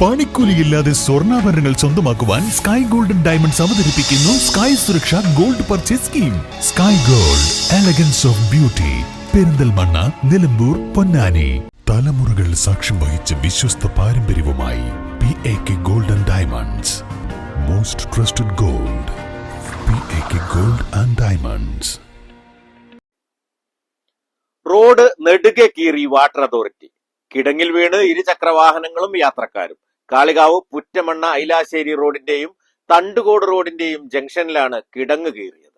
പണിക്കൂലിയില്ലാതെ സ്വർണാഭരണങ്ങൾ സ്വന്തമാക്കുവാൻ sky golden diamonds അവതരിപ്പിക്കുന്നു sky Suraksha gold purchase scheme sky gold elegance of beauty Perinthalmanna Nilambur Ponnani. തലമുറകൾ സാക്ഷ്യം വഹിച്ച വിശ്വസ്ത പാരമ്പര്യവുമായി P A K golden diamonds most trusted gold P A K gold and diamonds road നെടുകെ കീറി water authority. കിടങ്ങിൽ വീണ് ഇരുചക്ര വാഹനങ്ങളും യാത്രക്കാരും. കാളികാവ് പുറ്റമണ്ണ ഐലാശ്ശേരി റോഡിന്റെയും തണ്ടുകോട് റോഡിന്റെയും ജംഗ്ഷനിലാണ് കിടങ്ങ് കീറിയത്.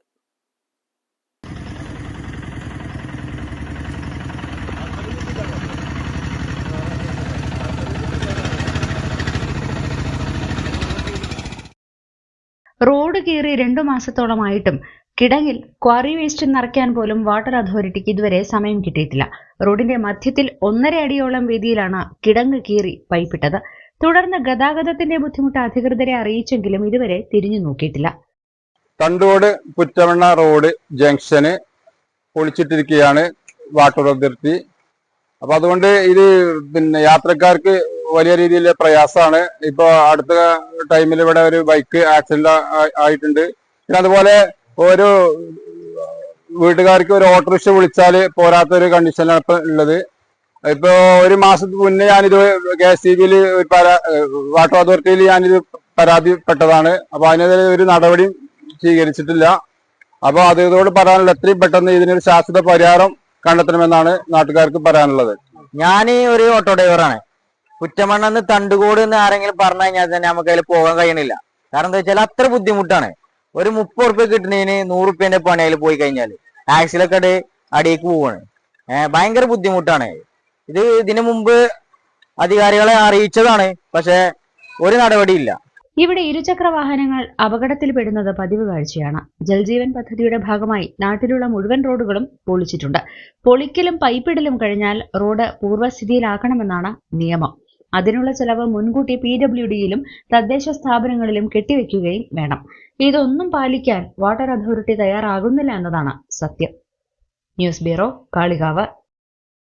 റോഡ് കീറി രണ്ടു മാസത്തോളമായിട്ടും കിടങ്ങിൽ ക്വാറി വേസ്റ്റ് നിറയ്ക്കാൻ പോലും വാട്ടർ അതോറിറ്റിക്ക് ഇതുവരെ സമയം കിട്ടിയിട്ടില്ല. റോഡിന്റെ മധ്യത്തിൽ ഒന്നര അടിയോളം വീതിയിലാണ് കിടങ്ങ് കീറി പൈപ്പിട്ടത്. തുടർന്ന് ഗതാഗതത്തിന്റെ ബുദ്ധിമുട്ട് അധികൃതരെ അറിയിച്ചെങ്കിലും ഇതുവരെ തിരിഞ്ഞു നോക്കിയിട്ടില്ല. തണ്ടോട് പുറ്റമണ്ണ റോഡ് ജംഗ്ഷന് പൊളിച്ചിട്ടിരിക്കുകയാണ് വാട്ടർ അതോറിറ്റി. അപ്പൊ അതുകൊണ്ട് ഇത് പിന്നെ യാത്രക്കാർക്ക് വലിയ രീതിയിൽ പ്രയാസമാണ്. ഇപ്പൊ അടുത്ത ടൈമിൽ ഇവിടെ ഒരു ബൈക്ക് ആക്സിഡന്റ് ആയിട്ടുണ്ട്. പിന്നെ അതുപോലെ ഓരോ വീട്ടുകാർക്ക് ഒരു ഓട്ടോറിക്ഷ വിളിച്ചാൽ പോരാത്ത ഒരു കണ്ടീഷനിലാണ് ഇപ്പൊ ഉള്ളത്. ഇപ്പൊ ഒരു മാസത്തിന് മുന്നേ ഞാനിത് കെ എസ് സി ബിയിൽ വാട്ടർ അതോറിറ്റിയിൽ ഞാനിത് പരാതിപ്പെട്ടതാണ്. അപ്പൊ അതിനെതിരെ ഒരു നടപടിയും സ്വീകരിച്ചിട്ടില്ല. അപ്പൊ അത് ഇതോട് പറയാനുള്ള എത്രയും പെട്ടെന്ന് ഇതിനൊരു ശാശ്വത പരിഹാരം കണ്ടെത്തണമെന്നാണ് നാട്ടുകാർക്ക് പറയാനുള്ളത്. ഞാൻ ഒരു ഓട്ടോ ഡ്രൈവറാണ് കുറ്റമണ്ണെന്ന് തണ്ടുകൂട് എന്ന് ആരെങ്കിലും പറഞ്ഞു കഴിഞ്ഞാൽ തന്നെ നമുക്ക് അതിൽ പോകാൻ കഴിയണില്ല. കാരണം എന്താ വെച്ചാൽ അത്ര ബുദ്ധിമുട്ടാണ്. ഒരു മുപ്പത് ഉറുപ്പ്യ കിട്ടുന്നതിന് നൂറ് റുപ്യന്റെ പണി അതിൽ പോയി കഴിഞ്ഞാൽ ടാക്സിലൊക്കെ അടി അടിയേക്ക് പോവാണ്. ഭയങ്കര ബുദ്ധിമുട്ടാണ്. ഇത് ഇതിനു മുമ്പ് അധികാരികളെ അറിയിച്ചതാണ് പക്ഷേ ഒരു നടപടിയില്ല. ഇവിടെ ഇരുചക്ര വാഹനങ്ങൾ അപകടത്തിൽപ്പെടുന്നത് പതിവ് കാഴ്ചയാണ്. ജൽജീവൻ പദ്ധതിയുടെ ഭാഗമായി നാട്ടിലുള്ള മുഴുവൻ റോഡുകളും പൊളിച്ചിട്ടുണ്ട്. പൊളിക്കലും പൈപ്പിടലും കഴിഞ്ഞാൽ റോഡ് പൂർവസ്ഥിതിയിലാക്കണമെന്നാണ് നിയമം. അതിനുള്ള ചെലവ് മുൻകൂട്ടി പി ഡബ്ല്യു ഡിയിലും തദ്ദേശ സ്ഥാപനങ്ങളിലും കെട്ടിവെക്കുകയും വേണം. ഇതൊന്നും പാലിക്കാൻ വാട്ടർ അതോറിറ്റി തയ്യാറാകുന്നില്ല എന്നതാണ് സത്യം. News bureau Kalikavu.